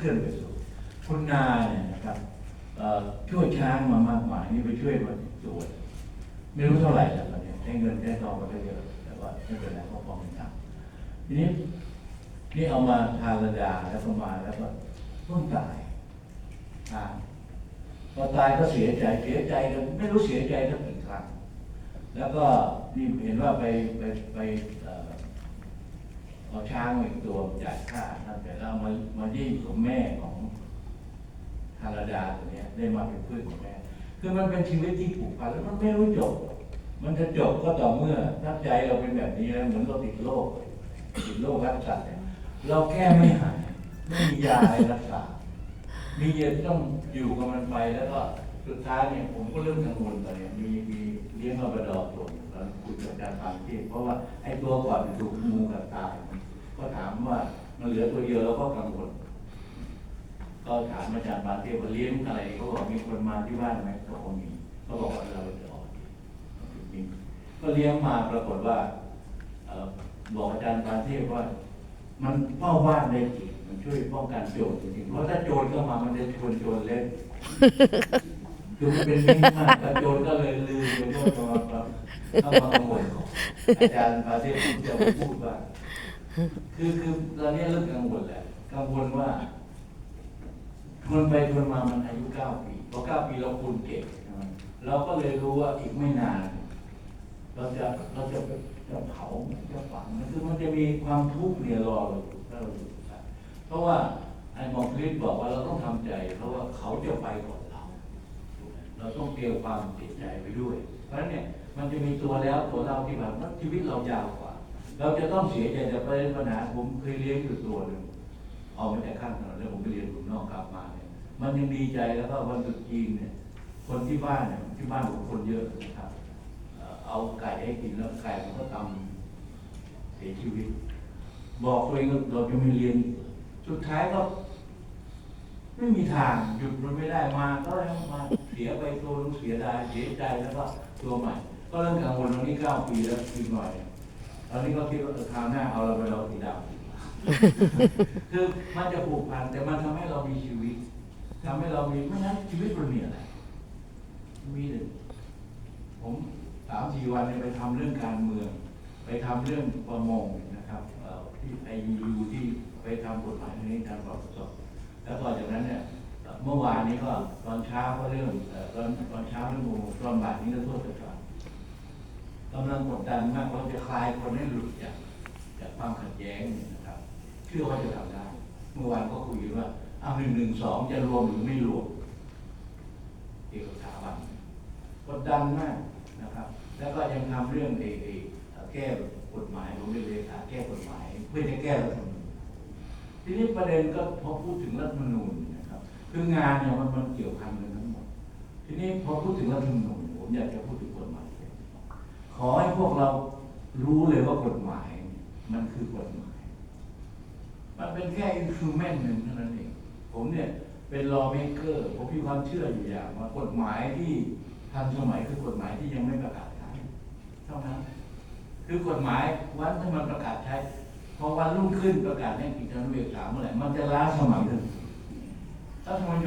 เคลื่อนไปสู่คุณนาเนี่ยนะครับช่วยช้างมามากมายนี่ไปช่วยมาตรวไม่รู้เท่าไหร่แล้วตอนนี้ใช้เงินใช้ทองมาเยอะแต่ว่าไม่เป็นไรเขาพอมีทำทีนี้นี่เอามาทานระดาแล้วก็มาแล้วก็ต้นตายพอตายก็เสียใจเสียใจกันไม่รู้เสียใจตั้งกี่ครั้งแล้วก็นี่เห็นว่าไปไปไปเอาช้างอีกตัวจายค่า มามายี่ของแม่ของธารดาตัวเนี้ยได้มาเป็นเพื่อนของแม่ คือมันเป็นชีวิตที่ผูกพันแล้วมันไม่รู้จบ มันจะจบก็ต่อเมื่อถ้าใจเราเป็นแบบนี้แล้วเหมือนเราติดโรคติดโรครักษาเนี่ยเราแก้ไม่หายไม่มียาอะไรรักษา มีเยอะต้องอยู่กับมันไปแล้วก็สุดท้ายเนี่ยผมก็เริ่มกังวลตอนเนี้ยมีมีเลี้ยงมาบดอตัวนึงแล้วคุยกับอาจารย์ปานเทพเพราะว่าไอ้ตัวก่อนมันถูกงูกัดตาย ก็ถามว่ามันเห ลือตัวเดียวแล้วก็กังวลก็ถามอาจารย์ปานเทพว่าเลี้ยงอะไรเขาบอกมีคนมาที่บ้านไหมเขาบอกมีเขาบอกว่าเราจะออกมีก็เลี้ยงมาปรากฏว่าบอกอาจารย์ปานเทพว่า มันเฝ้าบ้านได้จริงมันช่วยป้องกันโจรจริงเพราะถ้าโจรเข้ามามันจะชวนโจรเล่นคือมันเป็นมิตรมากแล้วโจรก็เลยลืมโทษมาครับเข้ามาขโมยของอาจารย์ปาเทพจะพูดว่า คือคือตอนนี้เริ่มกังวลแล้วกังวลว่าทนไปทนมามันอายุเก้าปีพอเก้าปีเราคูณเก่งเราก็เลยรู้ว่าอีกไม่นาน เราจะเราจะจะเผาจะฝังคือมันจะมีความทุกข์เนี่ยรอเราอยู่ถ้าเราอยู่เพราะว่าไอ้หมอคริสบอกว่าเราต้องทำใจ เพราะว่าเขาจะไปก่อนเรา เราต้องเตรียมความเสียใจไปด้วย เพราะฉะนั้นเนี่ยมันจะมีตัวแล้วตัวเราที่แบบว่าชีวิตเรายาวกว่า เราจะต้องเสียใจแต่ประเด็นปัญหาผมเคยเลี้ยงอยู่ตัวหนึ่งเอามาจากข้างถนนแล้วผมไปเรียนผมนอกกลับมาเนี่ยมันยังดีใจแล้วก็วันตรุษจีนเนี่ยคนที่บ้านเนี่ยที่บ้านผมคนเยอะนะครับเอาไก่ให้กินแล้วไก่มันก็ตำเสียชีวิต บอกตัวเองว่าเราจะไม่เรียน สุดท้ายก็ไม่มีทางหยุดมันไม่ได้มา ก็แล้วมาเสียไปตัวนึงเสียดายเสียใจแล้วก็ตัวใหม่ ก็เริ่มกังวลตอนนี้เก้าปีแล้วอีหน่อย ตอนนี้ก็คิดว่าเออคราวหน้าเอาเราไปเราสีดำคือมันจะผูกพันแต่มันทำให้เรามีชีวิตทำให้เรามีไม่งั้นชีวิตมันมีอะไรมีหนึ่งผมสามสี่วันเนี่ยไปทำเรื่องการเมือง ไปทำเรื่องประมงนะครับเอ่อที่ไอยูที่ไปทำกฎหมายนี้ทางปปสแล้วก็จากนั้นเนี่ยเมื่อวานนี้ก็ตอนเช้าก็เรื่องเอ่อตอนตอนเช้าเรื่องโมงตอนบ่ายนี้ก็โทษกรรมก กำลังกดดันมากเราจะคลายคนให้หลุดจากจากความขัดแย้งนี่นะครับเชื่อว่าจะทำได้ เมื่อวานก็คุยว่าเอาหนึ่งหนึ่งสองจะรวมหรือไม่รวมเอกสถาบันกดดันมากนะครับ แล้วก็ยังทำเรื่องเอเอแก้กฎหมายผมเรียกเลขาแก้กฎหมาย เพื่อจะแก้รัฐธรรมนูญทีนี้ประเด็นก็พอพูดถึงรัฐธรรมนูญนะครับ คืองานเนี่ยมันมันเกี่ยวพันกันทั้งหมด ทีนี้พอพูดถึงรัฐธรรมนูญผมอยากจะพูดถึงกฎหมาย ขอให้พวกเรารู้เลยว่ากฎหมาย มันคือกฎหมาย มันเป็นแค่อินส u เมนต์หนึ่งเท่านั้นเอง ผมเนี่ยเป็นลอ m เมเกอร์ ผมมีความเชื่ออยู่อย่างว่ากฎหมายที่ทันสมัยคือกฎหมายที่ยังไม่ประกาศใช้เท่านั้น คือกฎหมายวันที่มันประกาศใช้พอวันรุ่งขึ้นประกาศให้กิจการเวกสามเมื่อไหร่มันจะล้าสมัยเดิมถ้าทำ